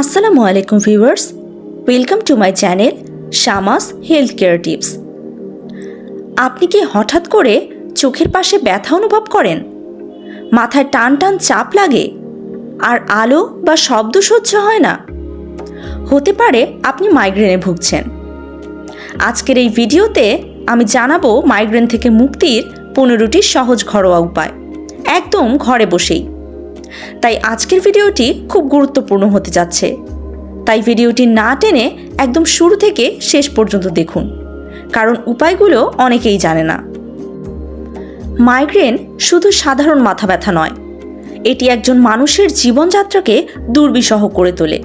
আসসালামু আলাইকুম viewers, welcome to my channel Shamas health care tips. আপনি কি হঠাৎ করে চোখের পাশে ব্যথা অনুভব করেন? মাথায় টান টান চাপ লাগে? আর আলো বা শব্দ সহ্য হয় না? হতে পারে আপনি মাইগ্রেনে ভুগছেন। আজকের এই ভিডিওতে আমি জানাব মাইগ্রেন থেকে মুক্তির পনেরোটি সহজ ঘরোয়া উপায়। একদম ঘরে বসেই। তাই আজকের ভিডিওটি খুব গুরুত্বপূর্ণ হতে যাচ্ছে। তাই ভিডিওটি না টেনে একদম শুরু থেকে শেষ পর্যন্ত দেখুন, কারণ উপায়গুলো অনেকেই জানে না। মাইগ্রেন শুধু সাধারণ মাথা ব্যথা নয়, এটি একজন মানুষের জীবনযাত্রাকে দুর্বিষহ করে তোলে।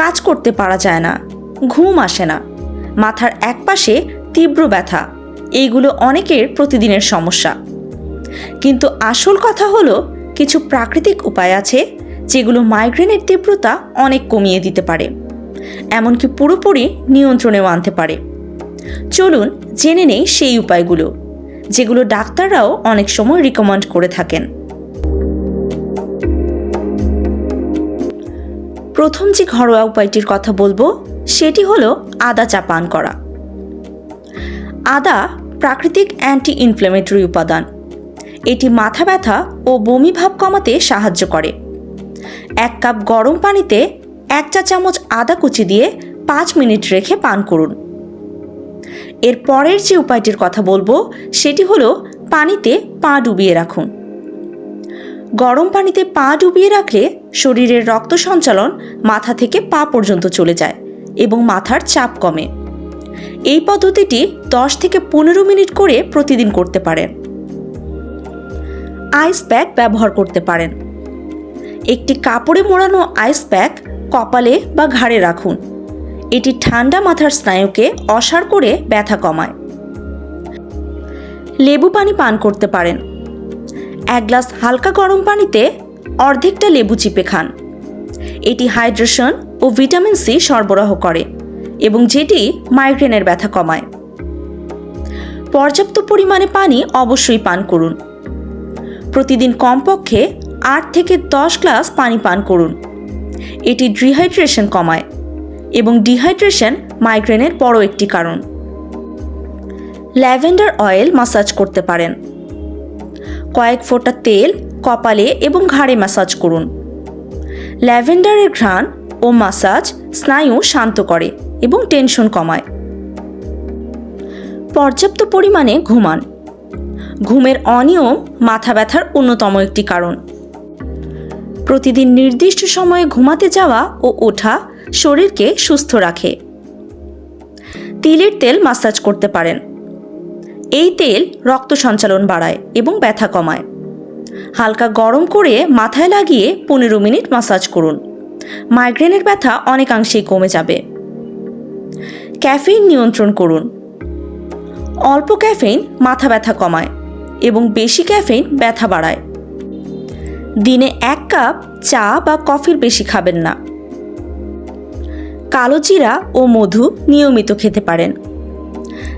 কাজ করতে পারা যায় না, ঘুম আসে না, মাথার একপাশে তীব্র ব্যথা এইগুলো অনেকের প্রতিদিনের সমস্যা। কিন্তু আসল কথা হলো কিছু প্রাকৃতিক উপায় আছে যেগুলো মাইগ্রেনের তীব্রতা অনেক কমিয়ে দিতে পারে। এমনকি পুরোপুরি নিয়ন্ত্রণেও আনতে পারে। চলুন জেনে নেই সেই উপায়গুলো, যেগুলো ডাক্তাররাও অনেক সময় রিকমেন্ড করে থাকেন। প্রথম যে ঘরোয়া উপায়টির কথা বলব, সেটি হলো আদা চা পান করা। আদা প্রাকৃতিক অ্যান্টি ইনফ্লেমেটরি উপাদান। এটি মাথা ব্যথা ও বমি ভাব কমাতে সাহায্য করে। এক কাপ গরম পানিতে এক চা চামচ আদা কুচি দিয়ে পাঁচ মিনিট রেখে পান করুন। এর পরের যে উপায়টির কথা বলব, সেটি হলো পানিতে পা ডুবিয়ে রাখুন। গরম পানিতে পা ডুবিয়ে রাখলে শরীরের রক্ত সঞ্চালন মাথা থেকে পা পর্যন্ত চলে যায় এবং মাথার চাপ কমে। এই পদ্ধতিটি দশ থেকে পনেরো মিনিট করে প্রতিদিন করতে পারেন। আইস প্যাক ব্যবহার করতে পারেন। একটি কাপড়ে মোড়ানো আইস প্যাক কপালে বা ঘাড়ে রাখুন। এটি ঠান্ডা মাথার স্নায়ুকে অসাড় করে ব্যথা কমায়। লেবু পানি পান করতে পারেন। এক গ্লাস হালকা গরম পানিতে অর্ধেকটা লেবু চিপে খান। এটি হাইড্রেশন ও ভিটামিন সি সরবরাহ করে এবং যেটি মাইগ্রেনের ব্যথা কমায়। পর্যাপ্ত পরিমাণে পানি অবশ্যই পান করুন। প্রতিদিন কমপক্ষে আট থেকে দশ গ্লাস পানি পান করুন। এটি ডিহাইড্রেশন কমায় এবং ডিহাইড্রেশন মাইগ্রেনের বড় একটি কারণ। ল্যাভেন্ডার অয়েল মাসাজ করতে পারেন। কয়েক ফোঁটা তেল কপালে এবং ঘাড়ে ম্যাসাজ করুন। ল্যাভেন্ডারের ঘ্রাণ ও মাসাজ স্নায়ু শান্ত করে এবং টেনশন কমায়। পর্যাপ্ত পরিমাণে ঘুমান। ঘুমের অনিয়ম মাথা ব্যথার অন্যতম একটি কারণ। প্রতিদিন নির্দিষ্ট সময়ে ঘুমাতে যাওয়া ও ওঠা শরীরকে সুস্থ রাখে। তিলের তেল মাসাজ করতে পারেন। এই তেল রক্ত সঞ্চালন বাড়ায় এবং ব্যথা কমায়। হালকা গরম করে মাথায় লাগিয়ে পনেরো মিনিট মাসাজ করুন। মাইগ্রেনের ব্যথা অনেকাংশেই কমে যাবে। ক্যাফেইন নিয়ন্ত্রণ করুন। অল্প ক্যাফেইন মাথা ব্যথা কমায়। এবং বেশি ক্যাফেইন ব্যথা বাড়ায়। দিনে এক কাপ চা বা কফির বেশি খাবেন না। কালো জিরা ও মধু নিয়মিত খেতে পারেন।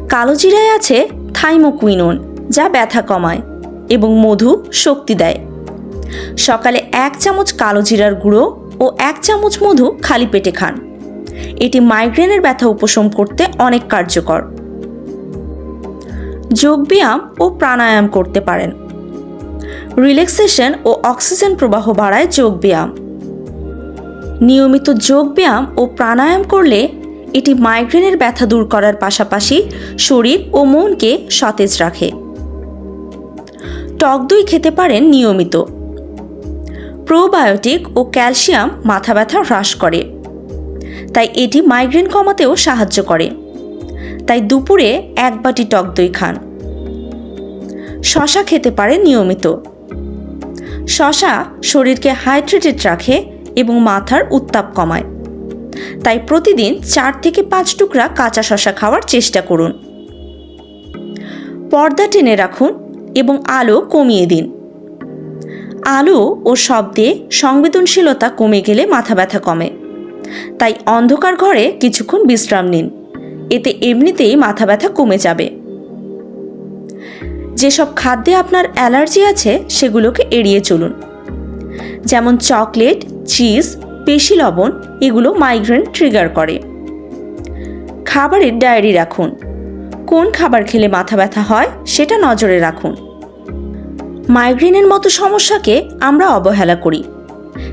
কালো জিরায় আছে থাইমোকুইনোন, যা ব্যথা কমায় এবং মধু শক্তি দেয়। সকালে এক চামচ কালো জিরার গুঁড়ো ও এক চামচ মধু খালি পেটে খান। এটি মাইগ্রেনের ব্যথা উপশম করতে অনেক কার্যকর। যোগব্যায়াম ও প্রাণায়াম করতে পারেন। রিল্যাক্সেশন ও অক্সিজেন প্রবাহ বাড়ায় যোগব্যায়াম। নিয়মিত যোগব্যায়াম ও প্রাণায়াম করলে এটি মাইগ্রেনের ব্যথা দূর করার পাশাপাশি শরীর ও মনকে সতেজ রাখে। টক দই খেতে পারেন নিয়মিত। প্রোবায়োটিক ও ক্যালসিয়াম মাথা ব্যথা হ্রাস করে। তাই এটি মাইগ্রেন কমাতেও সাহায্য করে। তাই দুপুরে এক বাটি টক দই খান। শশা খেতে পারে নিয়মিত। শশা শরীরকে হাইড্রেটেড রাখে এবং মাথার উত্তাপ কমায়। তাই প্রতিদিন চার থেকে পাঁচ টুকরা কাঁচা শশা খাওয়ার চেষ্টা করুন। পর্দা টেনে রাখুন এবং আলো কমিয়ে দিন। আলো ও শব্দে সংবেদনশীলতা কমে গেলে মাথা ব্যথা কমে। তাই অন্ধকার ঘরে কিছুক্ষণ বিশ্রাম নিন। এতে এমনিতেই মাথা ব্যথা কমে যাবে। যেসব খাদ্যে আপনার অ্যালার্জি আছে, সেগুলোকে এড়িয়ে চলুন। যেমন চকলেট, চিজ, পেশি লবণ, এগুলো মাইগ্রেন ট্রিগার করে। খাবারের ডায়েরি রাখুন। কোন খাবার খেলে মাথা ব্যথা হয়, সেটা নজরে রাখুন। মাইগ্রেনের মতো সমস্যাকে আমরা অবহেলা করি,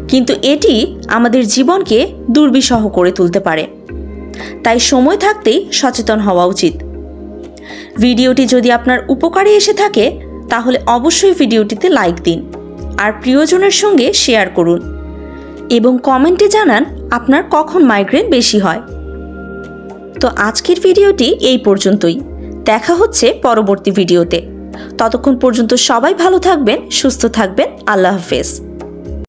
কিন্তু এটি আমাদের জীবনকে দুর্বিষহ করে তুলতে পারে। তাই সময় থাকতেই সচেতন হওয়া উচিত। ভিডিওটি যদি আপনার উপকারে এসে থাকে, তাহলে অবশ্যই ভিডিওটিতে লাইক দিন আর প্রিয়জনের সঙ্গে শেয়ার করুন এবং কমেন্টে জানান আপনার কখন মাইগ্রেন বেশি হয়। তো আজকের ভিডিওটি এই পর্যন্তই। দেখা হচ্ছে পরবর্তী ভিডিওতে। ততক্ষণ পর্যন্ত সবাই ভালো থাকবেন, সুস্থ থাকবেন। আল্লাহ হাফেজ।